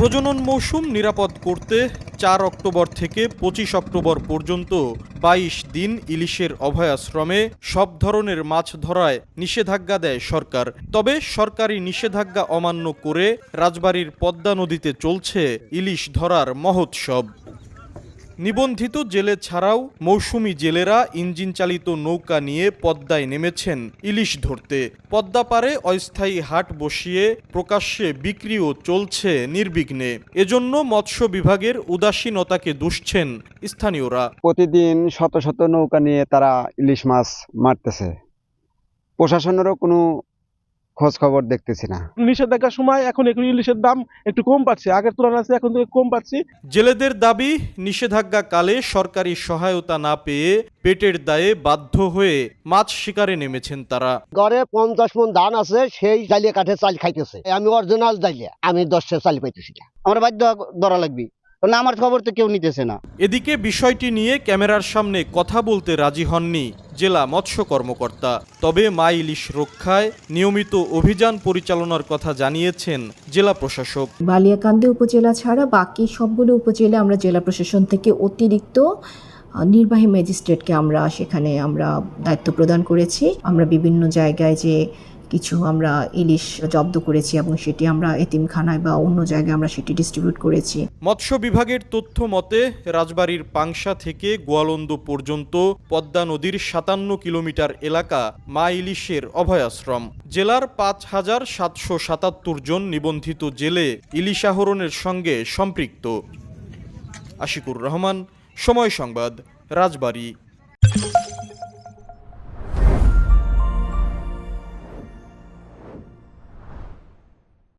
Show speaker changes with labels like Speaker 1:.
Speaker 1: প্রজনন মৌসুম নিরাপদ করতে চার অক্টোবর থেকে পঁচিশ অক্টোবর পর্যন্ত বাইশ দিন ইলিশের অভয়াশ্রমে সব ধরনের মাছ ধরায় নিষেধাজ্ঞা দেয় সরকার। তবে সরকারি নিষেধাজ্ঞা অমান্য করে রাজবাড়ির পদ্মা নদীতে চলছে ইলিশ ধরার মহোৎসব। নিবন্ধিত জেলে ছাড়াও মৌসুমি জেলেরা ইঞ্জিন চালিত নৌকা নিয়ে পদ্মায় নেমেছেন ইলিশ ধরতে। পদ্মা পারে অস্থায়ী হাট বসিয়ে প্রকাশ্যে বিক্রিও চলছে নির্বিঘ্নে। এজন্য মৎস্য বিভাগের উদাসীনতাকে দুষছেন স্থানীয়রা।
Speaker 2: প্রতিদিন শত শত নৌকা নিয়ে তারা ইলিশ মাছ মারতেছে। প্রশাসনেরও কোনো খোঁজ খবর দেখতেছি না।
Speaker 3: নিষেধাজ্ঞার সময় এখন একটু ইলিশের দাম একটু কম পাচ্ছি। আগের তুলনায় আছে এখন থেকে কম পাচ্ছি।
Speaker 1: জেলেদের দাবি নিষেধাজ্ঞা কালে সরকারি সহায়তা না পেয়ে পেটের দায়ে বাধ্য হয়ে মাছ শিকারে নেমেছেন তারা।
Speaker 4: ঘরে পঞ্চাশ মন ধান আছে সেই জালিয়া কাঠে চাল খাইতেছে। আমি অরিজিনাল জালিয়া আমি দশটা চাল পাইতেছি
Speaker 5: আমার বাধ্য ধরা লাগবে। কারণ আমার খবর তো কেউ নিতেছে না।
Speaker 1: এদিকে বিষয়টি নিয়ে ক্যামেরার সামনে কথা বলতে রাজি হননি জেলা মৎস্য কর্মকর্তা। তবে মা ইলিশ রক্ষায় নিয়মিত অভিযান পরিচালনার কথা জানিয়েছেন জেলা প্রশাসক।
Speaker 6: বালিয়াকান্দি উপজেলা ছাড়া বাকি সবগুলো উপজেলা আমরা জেলা প্রশাসন থেকে অতিরিক্ত নির্বাহী ম্যাজিস্ট্রেটকে আমরা সেখানে আমরা দায়িত্ব প্রদান করেছি। আমরা বিভিন্ন জায়গায় যে কিছু আমরা ইলিশ জব্দ করেছি এবং সেটি আমরা এতিমখানায় বা অন্য জায়গায় আমরা সেটি ডিস্ট্রিবিউট করেছি।
Speaker 1: মৎস্য বিভাগের তথ্য মতে, রাজবাড়ির পাংশা থেকে গোয়ালন্দ পর্যন্ত পদ্মা নদীর সাতান্ন কিলোমিটার এলাকা মা ইলিশের অভয়াশ্রম। জেলার পাঁচ হাজার সাতশো সাতাত্তর জন নিবন্ধিত জেলে ইলিশ আহরণের সঙ্গে সম্পৃক্ত। আশিকুর রহমান, সময় সংবাদ, রাজবাড়ী।